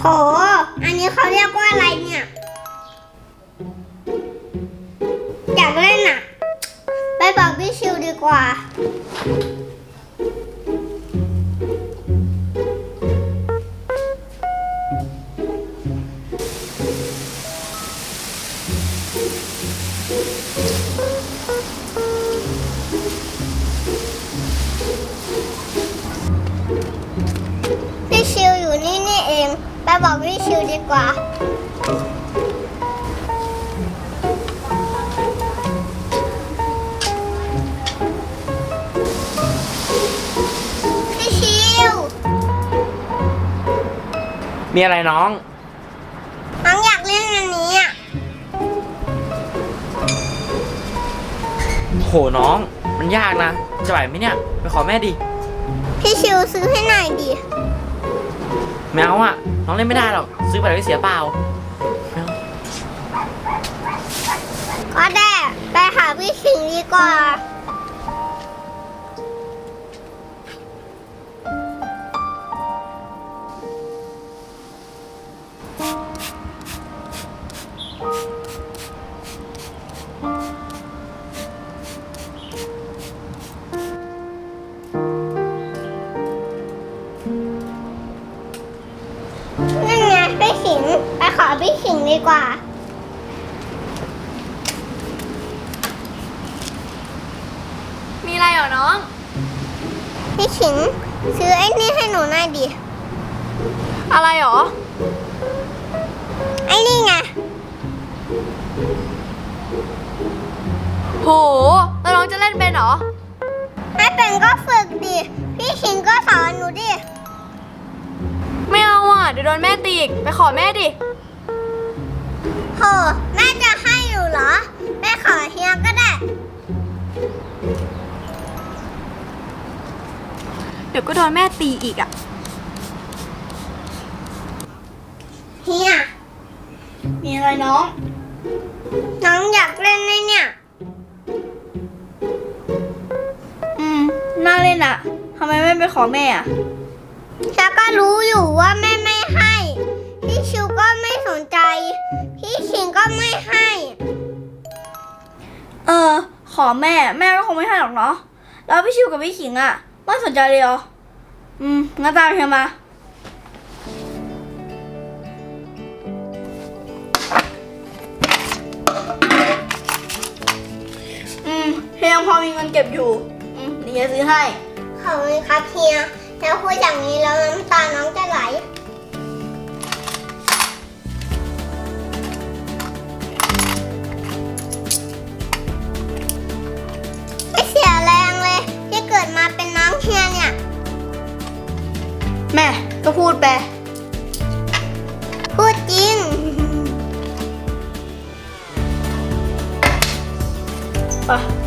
โห อันนี้เขาเรียกว่าอะไรเนี่ย อยากเล่นอะ ไปบอกพี่ชิวดีกว่า บอกพี่ชิวดีกว่า พี่ชิว มีอะไรน้อง น้องอยากเล่นอันนี้อะ โหน้อง มันยากนะ จะไหวไหมเนี่ย ไปขอแม่ดิ พี่ชิวซื้อให้หน่อยดิ แมวอะน้องเล่นไม่ได้หรอก ซื้อไปแล้วเสียเปล่าแมวก็ได้ไปหาพี่สิงดีกว่า ดีกว่า มีอะไรเหรอน้อง พี่ขิงซื้อไอ้นี่ให้หนูหน่อยดิ อะไรเหรอ ไอ้นี่ไง โห แล้วน้องจะเล่นเป็นเหรอ ไม่เป็นก็ฝึกดิ พี่ขิงก็สอนหนูดิ ไม่เอาอะ เดี๋ยวโดนแม่ตีอีก ไปขอแม่ดิ โหแม่จะให้หนูเหรอ แม่ขอเฮียก็ได้ เดี๋ยวก็โดนแม่ตีอีกอะ เฮีย มีอะไรน้อง น้องอยากเล่นไหมเนี่ย อืม น่าเล่นอะทำไมไม่ไปขอแม่อะแล้วก็รู้อยู่ว่าแม่ไม่ให้ พี่ชิวก็ไม่สนใจพี่ ขิงก็ไม่ให้ เออ ขอแม่ แม่ก็คงไม่ให้หรอกเนาะ แล้วพี่ชิวกับพี่ขิงอะไม่สนใจเลยเหรอ อืม งั้นตามเฮียมา อืมเฮียยังพอมีเงินเก็บอยู่ อืมเดี๋ยวเฮียซื้อให้ ขอบคุณครับเฮียแล้วพูดอย่างนี้แล้วน้ำตาน้องจะไหล แม่ก็พูดไป พูดจริงไปพี่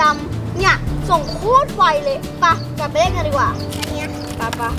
จำเนี่ย ส่งโคตรไวเลยไปะกลับไปเล่นกันดีกว่าอันเนี้ยไปปะ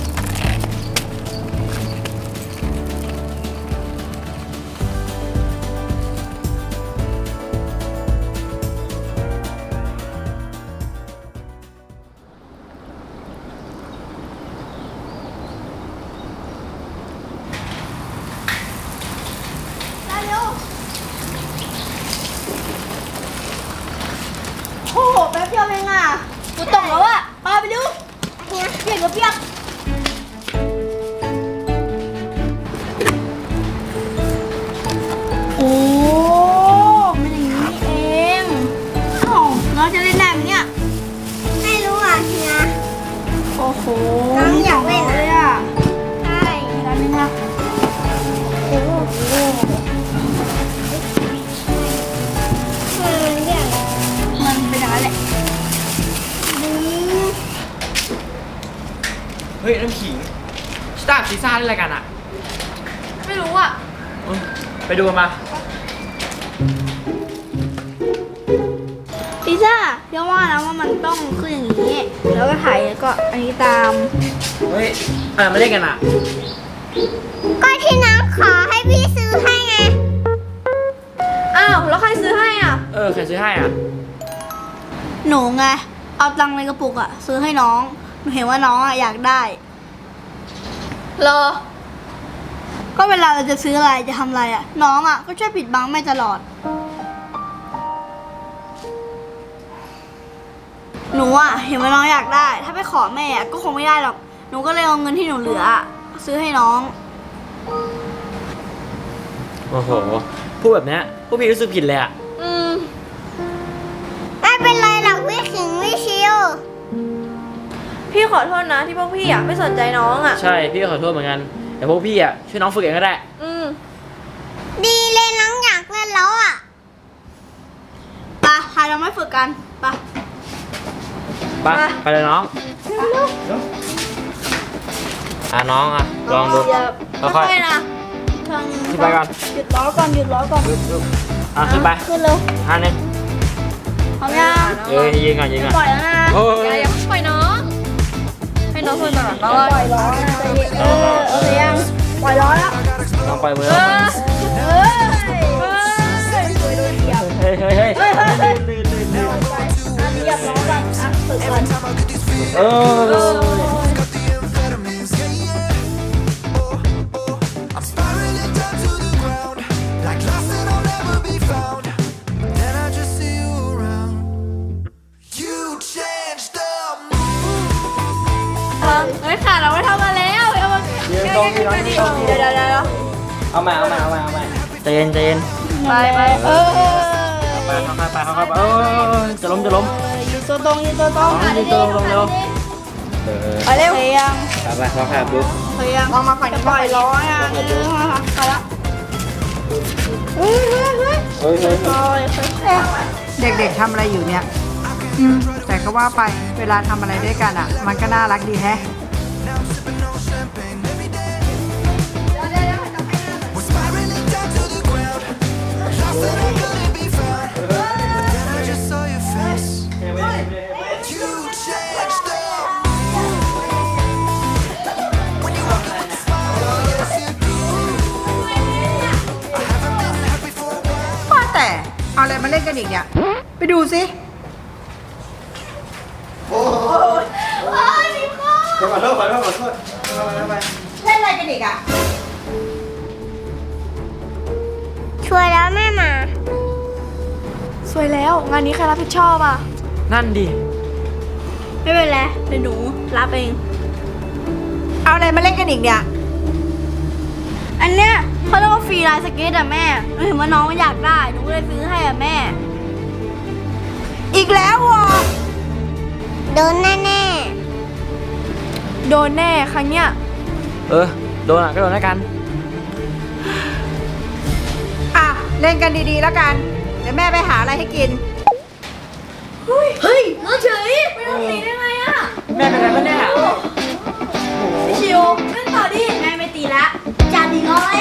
ซีซ่าเล่นอะไรกันอะ ไม่รู้อะเอ้ยไปดูกันมาพิซซ่าเดี๋ยวว่านะว่ามันต้องขึ้นอย่างนี้ แล้วก็ถ่ายแล้วก็อันนี้ตาม เฮ้ยอะไรมาเล่นกันอะ ก็ที่น้องขอให้พี่ซื้อให้ไง อ้าวแล้วใครซื้อให้อะ เออใครซื้อให้อะ หนูไง เอาตังค์ในกระปุกอะซื้อให้น้อง หนูเห็นว่าน้องอะอยากได้ รอ ก็เวลาเราจะซื้ออะไรจะทำอะไรอะน้องอะก็ช่วยปิดบังแม่ตลอด หนูอะเห็นว่าน้องอยากได้ ถ้าไปขอแม่อะก็คงไม่ได้หรอก หนูก็เลยเอาเงินที่หนูเหลืออะซื้อให้น้อง โอ้โห พูดแบบเนี้ยพวกพี่รู้สึกผิดเลยอะ ขอโทษนะที่พวกพี่อะไม่สนใจน้องอะใช่พี่ก็ขอโทษเหมือนกันแต่พวกพี่อะช่วยน้องฝึกเองก็ได้ อืม ดีเลยน้องอยากเล่นแล้วอะไปะพาเราไม่ฝึกกันไปะ ไปไปเลยน้องอะน้องอะลองดูค่ค่ออยยๆนะทางหนึงขึ้นไปก่อนหยุดล้อก่อนหยุดล้อก่อนๆอะขึ้นไปขึ้นเร็วอันหนึงพร้อมยังเอ้ยยืนก่อนยืนก่อนปล่อยแล้วนะโอ้ย ให้น้องฝึกก่อนน้องปล่อยล้อนะใจเย็นเออโอเคยังปล่อยล้อแล้วน้องปล่อยมือเอน้อเออเฮ้ยเฮ้ยเฮ้ยเฮ้ยเฮ้ยเฮ้ยเฮ้ยเฮ้ยอันนี้อย่าล้อก่อนอะฝึกก่อนเออ เอาใหม่เอาใหม่เอาใหม่เอาใหม่ใจเย็นใจเย็นไปไปเออเออไปค่อยๆไปค่อยๆไปเออจะล้มจะล้มยืนตัวตรงยืนตัวตรงน้องยืนตัวตรงเร็วเออไปเร็วยังไปไปค่อยๆบุ๊กเฮ้ยยังลองมาฝั่งนี้ปล่อยล้ออะเออไปละเฮ้ยเฮ้ยเฮ้ยเฮ้ยเฮ้ยปล่อยค่อยๆเด็กๆทำอะไรอยู่เนี่ยอืมแต่ก็ว่าไปเวลาทำอะไรด้วยกันอะ มันก็น่ารักดีแฮะ ล่นกันอีกเนี่ย ไปดูสิขอโทษขอโทษขอโทษเล่นอะไรกันอีกอะช่วยแล้วแม่มา สวยแล้วงานนี้ใครรับผิดชอบอะ นั่นดิ ไม่เป็นไรเดี๋ยวหนูรับเอง เอาอะไรมาเล่นกันอีกเนี่ย อันเนี้ยเขาเรียกว่าฟรีไลน์สเก็ตอะแม่หนูเห็นว่าน้องอยากได้หนูเลยซื้อให้อะแม่ อีกแล้ววะโดนแน่แน่โดนแน่ครั้งเนี้ยเออ โดนอะก็โดนแล้วกัน อะ เล่นกันดีๆแล้วกัน เดี๋ยวแม่ไปหาอะไรให้กิน เฮ้ยน้องเฉยไม่ต้องตีได้ไงอะแม่เป็นไรบ้างเนี่ย ชิวเล่นต่อดิแม่ไม่ตีแล้ว ดีโอ้ย